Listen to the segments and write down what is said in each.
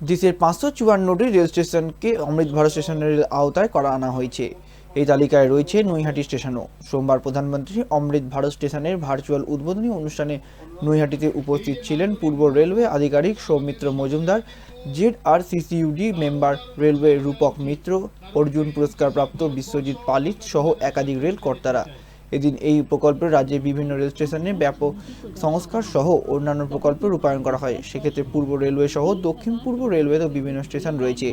দেশের পাঁচশো চুয়ান্নটি রেল স্টেশনকে অমৃত ভারত স্টেশনের আওতায় করা আনা হয়েছে। এই তালিকায় রয়েছে নৈহাটি স্টেশনও। সোমবার প্রধানমন্ত্রী অমৃত ভারত স্টেশনের ভার্চুয়াল উদ্বোধনী অনুষ্ঠানে নৈহাটিতে উপস্থিত ছিলেন পূর্ব রেলওয়ে আধিকারিক সৌমিত্র মজুমদার, জেড আর সিসিইউডি মেম্বার রেলওয়ে রূপক মিত্র, অর্জুন পুরস্কারপ্রাপ্ত বিশ্বজিৎ পালিত সহ একাধিক রেল কর্তারা। এদিন এই প্রকল্পে রাজ্যের বিভিন্ন রেল স্টেশনে ব্যাপক সংস্কার সহ অন্যান্য প্রকল্প রূপায়ণ করা হয়। সেক্ষেত্রে পূর্ব রেলওয়ে সহ দক্ষিণ পূর্ব রেলওয়েতেও বিভিন্ন স্টেশন রয়েছে।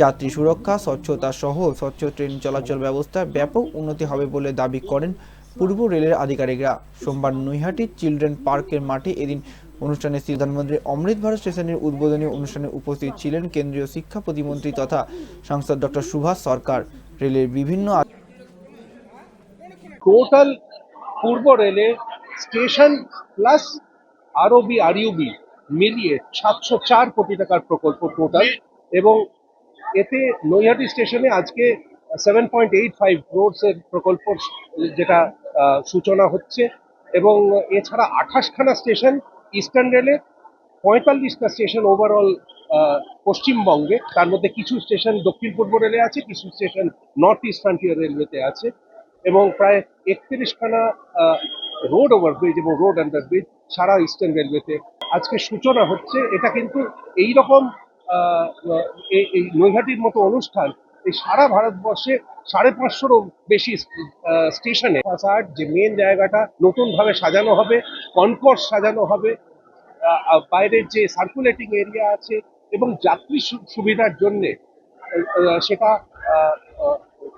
যাত্রী সুরক্ষা, স্বচ্ছতা সহ স্বচ্ছ ট্রেন চলাচল ব্যবস্থা ব্যাপক উন্নতি হবে বলে দাবি করেন পূর্ব রেলের আধিকারিকরা। সোমবার নৈহাটির চিলড্রেন পার্কের মাঠে এদিন অনুষ্ঠানে প্রধানমন্ত্রী অমৃত ভারত স্টেশনের উদ্বোধনী অনুষ্ঠানে উপস্থিত ছিলেন কেন্দ্রীয় শিক্ষা প্রতিমন্ত্রী তথা সাংসদ ডক্টর সুভাষ সরকার। রেলের বিভিন্ন টোটাল পূর্ব রেলে স্টেশন প্লাস আরওবি, আরইউবি মিলিয়ে সাতশো চার কোটি টাকার প্রকল্প টোটাল এবং এতে নৈহাটি স্টেশনে আজকে সেভেন পয়েন্ট এইট ফাইভ এর প্রকল্প যেটা সূচনা হচ্ছে এবং এছাড়া আঠাশখানা স্টেশন ইস্টার্ন রেলে, পঁয়তাল্লিশটা স্টেশন ওভারঅল পশ্চিমবঙ্গে। তার মধ্যে কিছু স্টেশন দক্ষিণ পূর্ব রেলে আছে, কিছু স্টেশন নর্থ ইস্ট ফ্রন্টিয়ার রেলওয়েতে আছে। এবং প্রায় একত্রিশখানা রোড ওভারব্রিজ এবং রোড আন্ডার ব্রিজ সারা ইস্টার্ন রেলওয়েতে আজকে সূচনা হচ্ছে, এটা কিন্তু এই রকম এই নৈহাটির মতো অনুষ্ঠান, এই সারা ভারতবর্ষে সাড়ে পাঁচশোরও বেশি স্টেশনে। ফাসাড যে মেন জায়গাটা নতুনভাবে সাজানো হবে কনকোর্স সাজানো হবে বাইরের যে সার্কুলেটিং এরিয়া আছে এবং যাত্রী সুবিধার জন্যে সেটা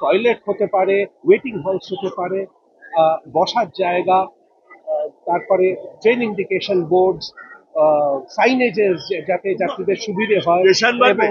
টয়লেট হতে পারে ওয়েটিং হলস হতে পারে আহ, বসার জায়গা তারপরে ট্রেন ইন্ডিকেশন বোর্ডস সাইনেজেস যাতে যাত্রীদের সুবিধে হয় এবং